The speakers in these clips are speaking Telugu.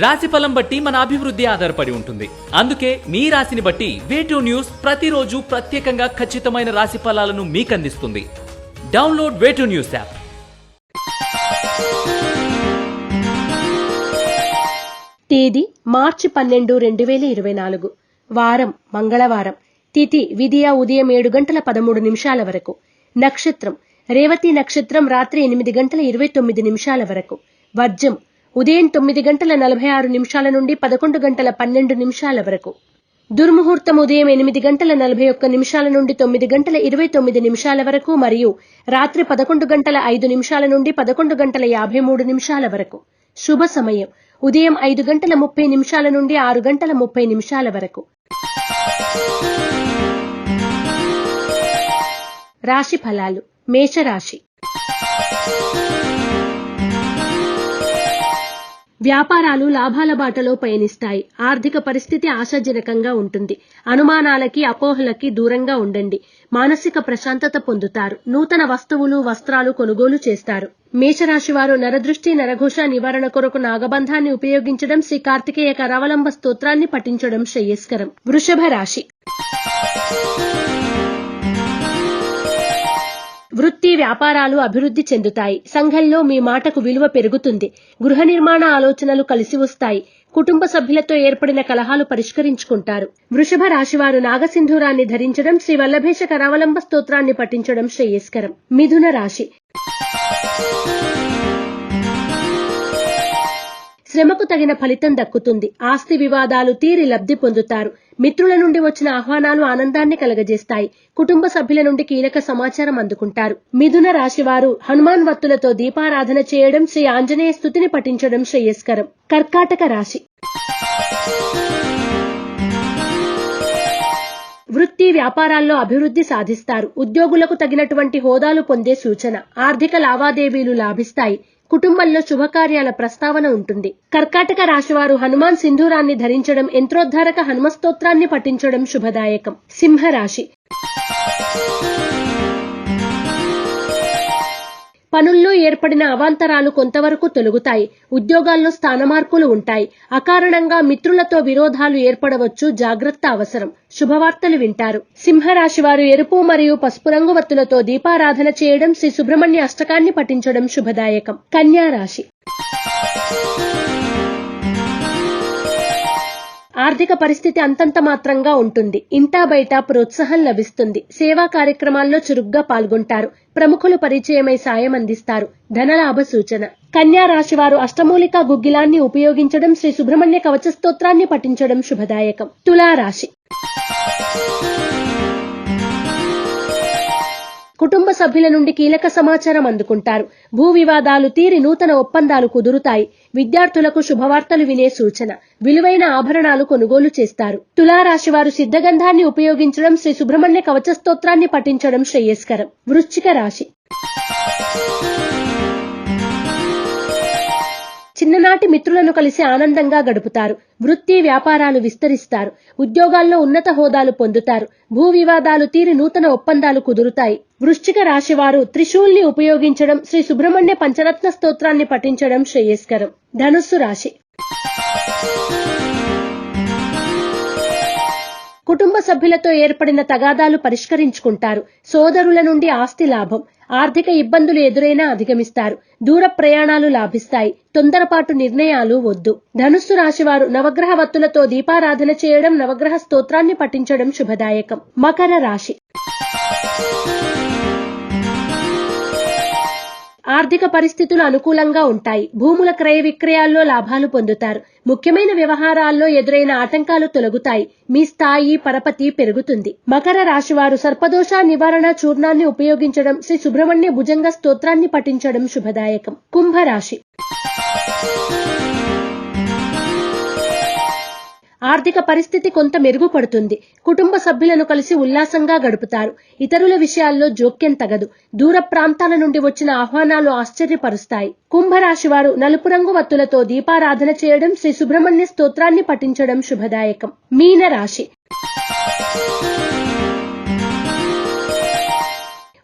రాశి ఫలం బట్టి మన అభివృద్ధి ఆధారపడి ఉంటుంది. అందుకే మీ రాశిని బట్టి వేటూ న్యూస్ ప్రతిరోజు ప్రత్యేకంగా ఖచ్చితమైన రాశి ఫలాలను మీకు అందిస్తుంది డౌన్లోడ్ వేటూ న్యూస్ యాప్ తేదీ మార్చి పన్నెండు రెండు వేల ఇరవై నాలుగు. వారం మంగళవారం. తిథి విధియ ఉదయం ఏడు గంటల పదమూడు నిమిషాల వరకు. నక్షత్రం. రేవతి నక్షత్రం రాత్రి ఎనిమిది గంటల ఇరవై తొమ్మిది నిమిషాల వరకు. వర్జం ఉదయం తొమ్మిది గంటల నలభై ఆరు నిమిషాల నుండి పదకొండు గంటల పన్నెండు నిమిషాల వరకు. దుర్ముహూర్తం ఉదయం ఎనిమిది గంటల నలభై ఒక్క నిమిషాల నుండి తొమ్మిది గంటల ఇరవై తొమ్మిది నిమిషాల వరకు మరియు రాత్రి పదకొండు గంటల ఐదు నిమిషాల నుండి పదకొండు గంటల యాభై మూడు నిమిషాల వరకు. శుభ సమయం. ఉదయం ఐదు గంటల ముప్పై నిమిషాల నుండి ఆరు గంటల ముప్పై నిమిషాల వరకు. రాశి ఫలాలు. మేషరాశి. వ్యాపారాలు లాభాల బాటలో పయనిస్తాయి. ఆర్థిక పరిస్థితి ఆశాజనకంగా ఉంటుంది. అనుమానాలకి అపోహలకి దూరంగా ఉండండి. మానసిక ప్రశాంతత పొందుతారు. నూతన వస్తువులు వస్త్రాలు కొనుగోలు చేస్తారు. మేషరాశి వారు నరదృష్టి నరఘోష నివారణ కొరకు నాగబంధాన్ని ఉపయోగించడం శ్రీ కార్తికేయ కరావలంబ స్తోత్రాన్ని పఠించడం శ్రేయస్కరం. వృషభ రాశి వృత్తి వ్యాపారాలు అభివృద్ధి చెందుతాయి. సంఘంలో మీ మాటకు విలువ పెరుగుతుంది. గృహ నిర్మాణ ఆలోచనలు కలిసి వస్తాయి. కుటుంబ సభ్యులతో ఏర్పడిన కలహాలు పరిష్కరించుకుంటారు. వృషభ రాశివారు నాగసింధూరాన్ని ధరించడం శ్రీ వల్లభేష కరావలంబ స్తోత్రాన్ని పఠించడం శ్రేయస్కరం. మిథున రాశి. శ్రమకు తగిన ఫలితం దక్కుతుంది. ఆస్తి వివాదాలు తీరి లబ్ధి పొందుతారు. మిత్రుల నుండి వచ్చిన ఆహ్వానాలు ఆనందాన్ని కలగజేస్తాయి. కుటుంబ సభ్యుల నుండి కీలక సమాచారం అందుకుంటారు. మిథున రాశివారు హనుమాన్ వత్తులతో దీపారాధన చేయడం శ్రీ ఆంజనేయ స్థుతిని పఠించడం శ్రేయస్కరం. కర్కాటక రాశి. వృత్తి వ్యాపారాల్లో అభివృద్ధి సాధిస్తారు. ఉద్యోగులకు తగినటువంటి హోదాలు పొందే సూచన. ఆర్థిక లావాదేవీలు లాభిస్తాయి. కుటుంబంలో శుభకార్యాల ప్రస్తావన ఉంటుంది. కర్కాటక రాశివారు హనుమాన్ సింధూరాన్ని ధరించడం యంత్రోద్ధారక హనుమస్తోత్రాన్ని పఠించడం శుభదాయకం. సింహరాశి పనుల్లో ఏర్పడిన అవాంతరాలు కొంతవరకు తొలగుతాయి. ఉద్యోగాల్లో స్థానమార్పులు ఉంటాయి. అకారణంగా మిత్రులతో విరోధాలు ఏర్పడవచ్చు జాగ్రత్త అవసరం. శుభవార్తలు వింటారు. సింహరాశి వారు ఎరుపు మరియు పసుపు రంగు వత్తులతో దీపారాధన చేయడం శ్రీ సుబ్రహ్మణ్య అష్టకాన్ని పఠించడం శుభదాయకం. కన్యా రాశి. ఆర్థిక పరిస్థితి అంతంత మాత్రంగా ఉంటుంది. ఇంటా బయట ప్రోత్సాహం లభిస్తుంది. సేవా కార్యక్రమాల్లో చురుగ్గా పాల్గొంటారు. ప్రముఖులు పరిచయమై సాయం అందిస్తారు. ధనలాభ సూచన. కన్యా రాశి వారు గుగ్గిలాన్ని ఉపయోగించడం శ్రీ సుబ్రహ్మణ్య కవచ స్తోత్రాన్ని పఠించడం శుభదాయకం. తులా రాశి కుటుంబ సభ్యుల నుండి కీలక సమాచారం అందుకుంటారు. భూ వివాదాలు తీరి నూతన ఒప్పందాలు కుదురుతాయి. విద్యార్థులకు శుభవార్తలు వినే సూచన. విలువైన ఆభరణాలు కొనుగోలు చేస్తారు. తులారాశి వారు సిద్ధగంధాన్ని ఉపయోగించడం శ్రీ సుబ్రహ్మణ్య కవచ స్తోత్రాన్ని పఠించడం శ్రేయస్కరం. వృశ్చిక రాశి. చిన్ననాటి మిత్రులను కలిసి ఆనందంగా గడుపుతారు. వృత్తి వ్యాపారాలు విస్తరిస్తారు. ఉద్యోగాల్లో ఉన్నత హోదాలు పొందుతారు. భూ వివాదాలు తీరి నూతన ఒప్పందాలు కుదురుతాయి. వృశ్చిక రాశివారు త్రిశూల్ని ఉపయోగించడం శ్రీ సుబ్రహ్మణ్య పంచరత్న స్తోత్రాన్ని పఠించడం శ్రేయస్కరం. ధనుస్సు రాశి. కుటుంబ సభ్యులతో ఏర్పడిన తగాదాలు పరిష్కరించుకుంటారు. సోదరుల నుండి ఆస్తి లాభం. ఆర్థిక ఇబ్బందులు ఎదురైనా అధిగమిస్తారు. దూర ప్రయాణాలు లాభిస్తాయి. తొందరపాటు నిర్ణయాలు వద్దు. ధనుస్సు రాశివారు నవగ్రహ వత్తులతో దీపారాధన చేయడం నవగ్రహ స్తోత్రాన్ని పఠించడం శుభదాయకం. మకర రాశి. ఆర్థిక పరిస్థితులు అనుకూలంగా ఉంటాయి. భూముల క్రయ విక్రయాల్లో లాభాలు పొందుతారు. ముఖ్యమైన వ్యవహారాల్లో ఎదురైన ఆటంకాలు తొలగుతాయి. మీ స్థాయి పరపతి పెరుగుతుంది. మకర రాశివారు సర్పదోష నివారణ చూర్ణాన్ని ఉపయోగించడం శ్రీ సుబ్రహ్మణ్య భుజంగ స్తోత్రాన్ని పఠించడం శుభదాయకం. కుంభరాశి ఆర్థిక పరిస్థితి కొంత మెరుగుపడుతుంది. కుటుంబ సభ్యులను కలిసి ఉల్లాసంగా గడుపుతారు. ఇతరుల విషయాల్లో జోక్యం తగదు. దూర ప్రాంతాల నుండి వచ్చిన ఆహ్వానాలు ఆశ్చర్యపరుస్తాయి. కుంభరాశి వారు నలుపు రంగు వత్తులతో దీపారాధన చేయడం శ్రీ సుబ్రహ్మణ్య స్తోత్రాన్ని పఠించడం శుభదాయకం. మీన రాశి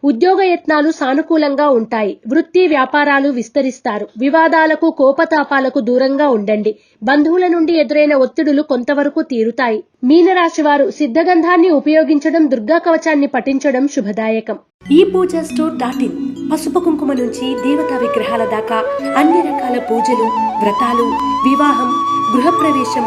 ఉద్యోగ యత్నాలు సానుకూలంగా ఉంటాయి. వృత్తి వ్యాపారాలు విస్తరిస్తారు. వివాదాలకు కోపతాపాలకు దూరంగా ఉండండి. బంధువుల నుండి ఎదురైన ఒత్తిడులు కొంతవరకు తీరుతాయి. మీనరాశి వారు సిద్ధగంధాన్ని ఉపయోగించడం దుర్గా కవచాన్ని పఠించడం శుభదాయకం. ఈ పూజ స్టోర్ డాట్ ఇన్ పసుపు కుంకుమ నుంచి దేవతా విగ్రహాల దాకా అన్ని రకాల పూజలు వ్రతాలు వివాహం గృహప్రవేశం